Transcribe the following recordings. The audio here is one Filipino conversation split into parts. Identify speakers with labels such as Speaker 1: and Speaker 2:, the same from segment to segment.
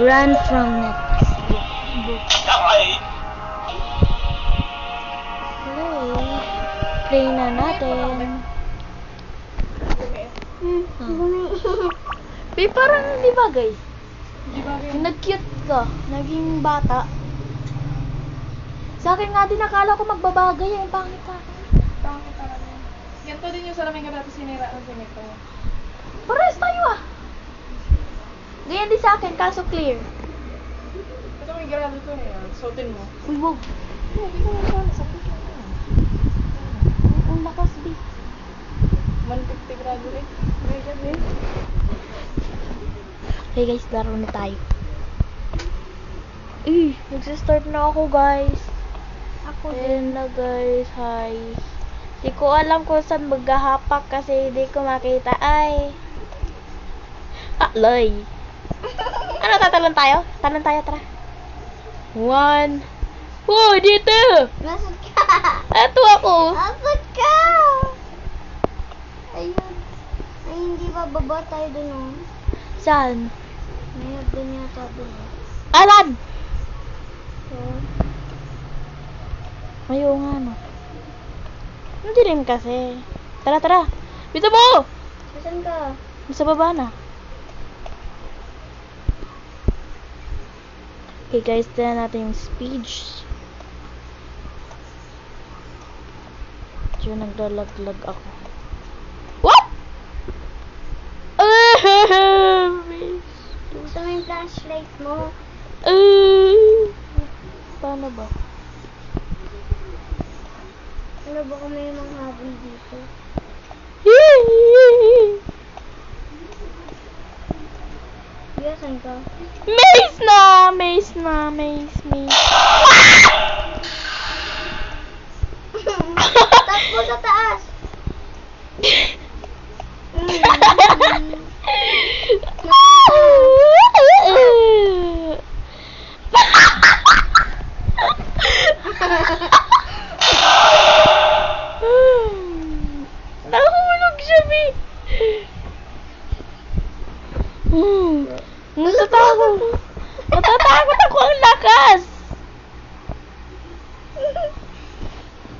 Speaker 1: Run from next book. Play. Play na natin.
Speaker 2: Hmm.
Speaker 1: Babe, parang di ba guys?
Speaker 2: Di ba
Speaker 1: Yung nag-cute ka, naging bata. Sa akin nga din, akala ko magbabagay. Ang pangit ka.
Speaker 2: Pangit talaga. Ganito din yung salamin ko dati sinira ng sinito.
Speaker 1: Pares tayo ah. Ganyan din sa akin, kaso clear.
Speaker 2: Ito may grado to eh. ah. Suotin mo.
Speaker 1: Uy.
Speaker 2: Oh, hindi ko na sa puto.
Speaker 1: Ang lakas, babe.
Speaker 2: 150 grado eh. God eh.
Speaker 1: Okay guys, laro na tayo. Eh, nagsistart na ako guys.
Speaker 2: Ako
Speaker 1: Ayan na guys, hi. Di ko alam kung saan maghahapak kasi di ko makita. Ay. Ah, Ano, tatalon tayo? Talon tayo, tara. One. Oh, dito!
Speaker 2: Nasaan ka?
Speaker 1: Eto ako.
Speaker 2: Nasaan ka? Ayun. Ay, hindi ba baba tayo dun oh.
Speaker 1: Saan?
Speaker 2: May hagdan yata dun oh.
Speaker 1: Alan!
Speaker 2: So,
Speaker 1: Ayaw nga, no. Hindi rin kasi. Tara, tara. Dito mo!
Speaker 2: saan ka?
Speaker 1: Sa baba na. Okay guys, tignan natin yung speech. Medyo naglalaglag ako. What?
Speaker 2: Gusto mo yung flashlight mo?
Speaker 1: Paano ba?
Speaker 2: Ano ba kung may mga habol dito? Kuya, saan ka?
Speaker 1: Maze na! Maze na! Maze, maze.
Speaker 2: Takbo sa taas!
Speaker 1: Nahulog siya, Bi. Hmm. Natatakot. Natatakot ako ang lakas.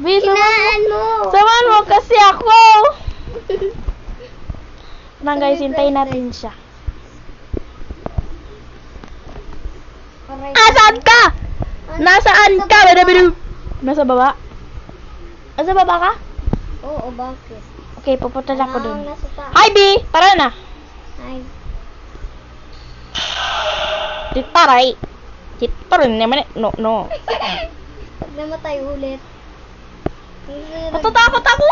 Speaker 1: Bi, mo.
Speaker 2: Hinaan mo!
Speaker 1: Kasi ako. Nang guys, hintayin natin siya.
Speaker 2: Aray.
Speaker 1: Nasaan ka? Nasaan ka? Nasa baba? Nasa baba ka?
Speaker 2: Oo, bakit?
Speaker 1: Okay, pupunta na ako
Speaker 2: Ah,
Speaker 1: dun. Hi, B! Tara na.
Speaker 2: Ay.
Speaker 1: Titaray. Titaray naman eh. No, no.
Speaker 2: Pag namatay ulit.
Speaker 1: Natatakot ako!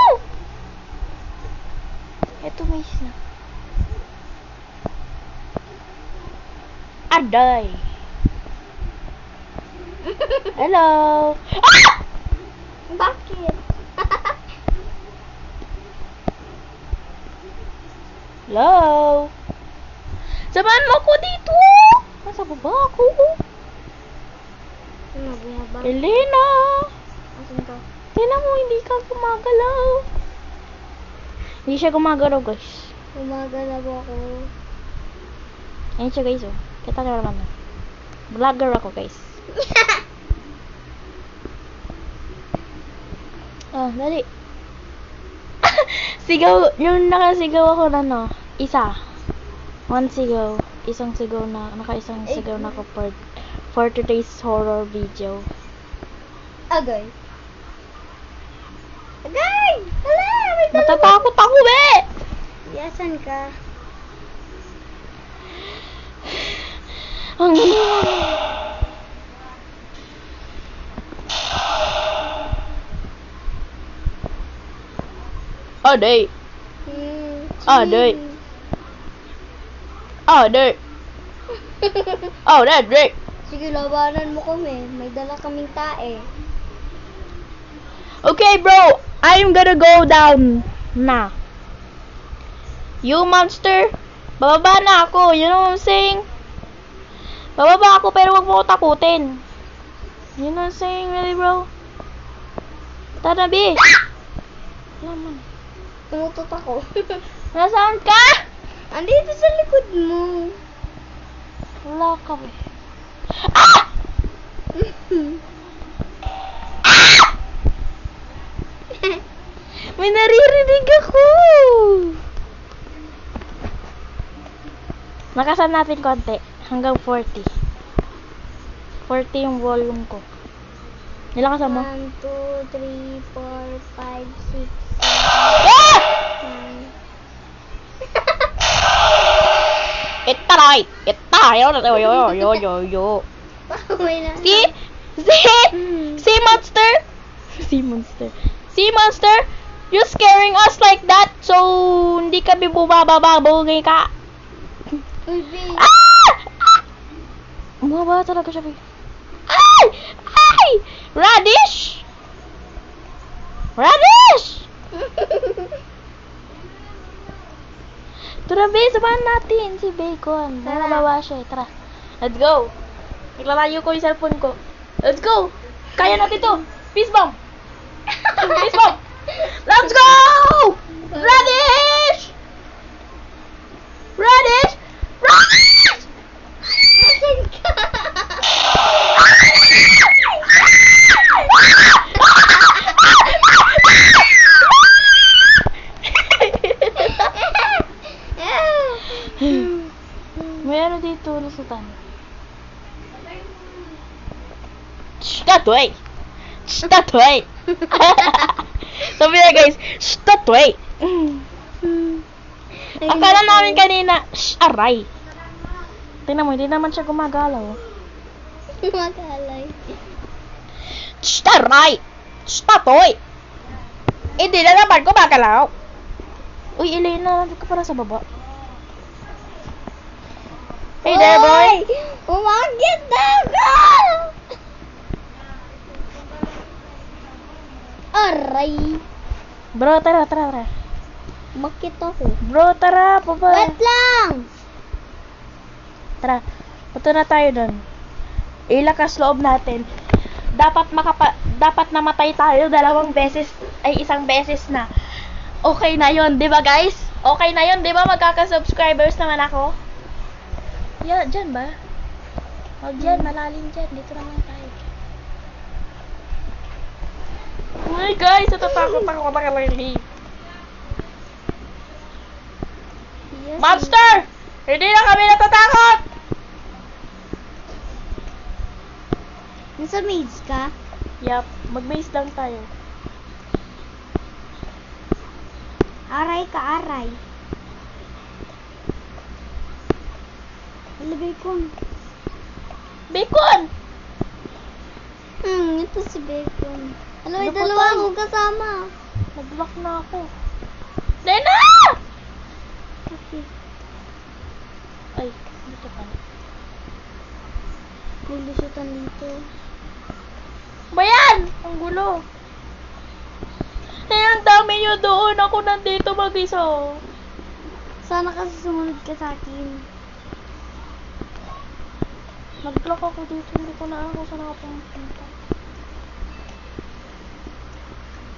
Speaker 1: Eto, may na. Aday. Hello. Ah!
Speaker 2: Bakit?
Speaker 1: Hello. Samahan mo ako dito. Nasa baba ako.
Speaker 2: Ano, bumaba?
Speaker 1: Elena.
Speaker 2: Asan ka?
Speaker 1: Tingnan mo, hindi ka gumagalaw. Hindi siya gumagalaw, guys.
Speaker 2: Umagalaw ako.
Speaker 1: Ayan siya, guys, oh. Kita nyo naman. oh. Vlogger ako, guys. Oh, dali. sigaw, yung nakasigaw ako na, no, isa. One sigaw. Isang sigaw na, naka-isang sigaw na ako for, for today's horror video.
Speaker 2: Agay. Agay! Hala! May dalawa!
Speaker 1: Ako, be!
Speaker 2: Yasan ka?
Speaker 1: Ang Aday!
Speaker 2: Hmm.
Speaker 1: Agay. Aday! Oh, that Drake!
Speaker 2: Sige, labanan mo kami. May dala kaming tae.
Speaker 1: Okay, bro. I'm gonna go down na. You monster, bababa na ako. You know what I'm saying? Bababa ako pero wag mo ko takutin. You know what I'm saying, really, bro? Tara, B. Laman.
Speaker 2: Tumutot ako.
Speaker 1: Nasaan ka?
Speaker 2: Andito sa likod mo.
Speaker 1: Wala ka ba? Ah! May naririnig ako! Nakasan natin konti. Hanggang 40. 40 yung volume ko. Nilakasan mo?
Speaker 2: 1, 2, 3, 4, 5, 6, 7, 8.
Speaker 1: Itaray! Itaray! Yo, yo, yo, yo, yo, yo.
Speaker 2: Wait na.
Speaker 1: See? See? See, monster? See, monster. See, monster? You scaring us like that, so hindi ka.
Speaker 2: Uy, babe.
Speaker 1: Ah! Bumaba talaga siya. Ay! Ay! Radish! Tara, babe, samahan natin si Bacon.
Speaker 2: Tara.
Speaker 1: Nalabawa siya, eh. Tara. Let's go. Naglalayo ko yung cellphone ko. Let's go! Kaya natin to! Peace bomb! Peace bomb! Let's go! Radish! Radish! Radish!
Speaker 2: Nasaan ka?
Speaker 1: May ano dito, lusutan. Statoy! Statoy! Sabi na guys, statoy! Akala namin kanina, aray. Tingnan mo, hindi naman siya gumagalaw. Shh, aray! Statoy! Hindi na naman gumagalaw. Uy, Elena, nandito ka para sa baba. Hey there, boy!
Speaker 2: Umakit na ako! Aray!
Speaker 1: Bro, tara, tara, tara.
Speaker 2: Bakit ako?
Speaker 1: Bro, tara, baba.
Speaker 2: Wait lang!
Speaker 1: Tara, punta na tayo doon. Ilakas loob natin. Dapat makapa dapat namatay tayo dalawang beses ay isang beses na. Okay na 'yon, 'di ba, guys? Okay na 'yon, 'di ba? Magkaka-subscribers naman ako. Yeah, diyan ba? Wag diyan, malalim diyan. Dito naman tayo. Uy, guys, natatakot ako na kalali.
Speaker 2: Yes,
Speaker 1: Monster! Hindi na kami natatakot!
Speaker 2: Nasa maze ka?
Speaker 1: Yup, mag-base lang tayo.
Speaker 2: Aray ka, aray. Ilagay ko.
Speaker 1: Bacon!
Speaker 2: Hmm, ito si Bacon. Ano,
Speaker 1: Napatay.
Speaker 2: dalawa akong kasama.
Speaker 1: Nag-block na ako. Lena!
Speaker 2: Okay.
Speaker 1: Ay, dito pa.
Speaker 2: May lusutan dito.
Speaker 1: Ba yan? Ang gulo. Eh, ang dami nyo doon. Ako nandito mag-isa.
Speaker 2: Sana kasi sumunod ka sa akin.
Speaker 1: Nag-block ako dito. Hindi ko na ako saan ako pumunta.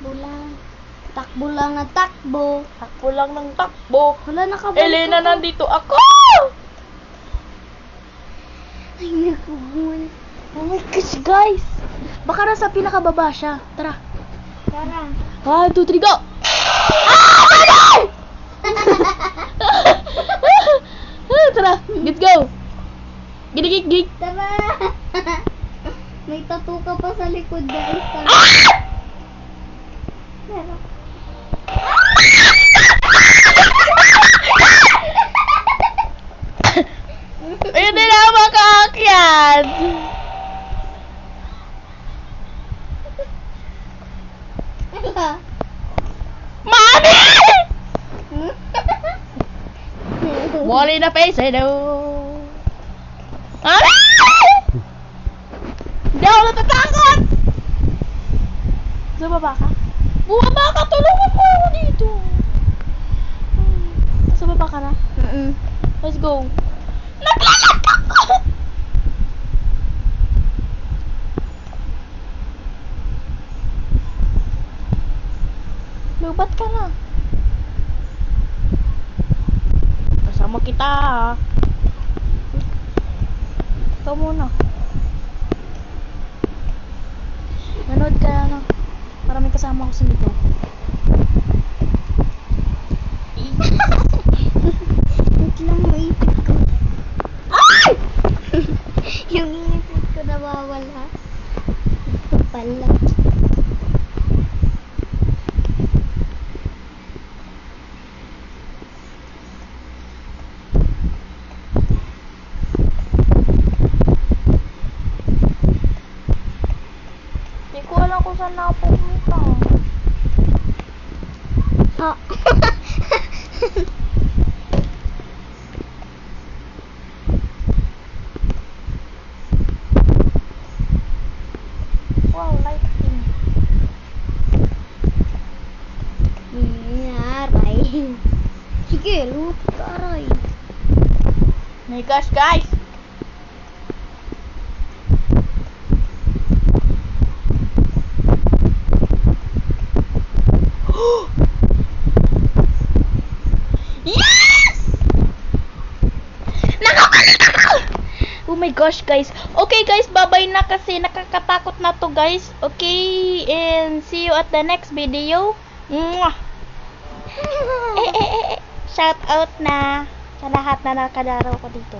Speaker 2: Bulang. Takbo lang na takbo.
Speaker 1: Takbo lang ng takbo.
Speaker 2: Wala nakabalik
Speaker 1: Elena,
Speaker 2: ako.
Speaker 1: nandito ako!
Speaker 2: Ay, nakugun.
Speaker 1: Oh my gosh, guys! Baka nasa pinakababa siya. Tara.
Speaker 2: Tara.
Speaker 1: One, two, three, go! Ah! Ano? Ah, Tara, let's go! Ginigig, gig!
Speaker 2: Tara! May tattoo ka pa sa likod, guys. Tara. Tara.
Speaker 1: Ayun din ako makaakyat! Mami! Wally na face, I Mami! Hindi ako natatakot! Sa baba ka? Bumaba ka! Tulungan mo ako dito! Sa baba ka na?
Speaker 2: Mm-mm.
Speaker 1: Let's go. Naglalag ako! Lubat ka na. Kasama kita ha. Ikaw muna. Manood ka na. no? Para may kasama ko sa likod.
Speaker 2: Wait lang, maipit ko.
Speaker 1: Ay!
Speaker 2: Yung ipit ko nawawala. Ito pala.
Speaker 1: Hindi ko alam kung saan ako pumunta.
Speaker 2: Oh.
Speaker 1: Wow, lighting.
Speaker 2: Aray. Sige, loot ka, aray.
Speaker 1: My gosh, guys! yes! Oh my gosh, guys. Okay, guys, bye-bye na kasi nakakatakot na to, guys. Okay, and see you at the next video. Mwah! Shout out na sa lahat na nakadaraw ko dito.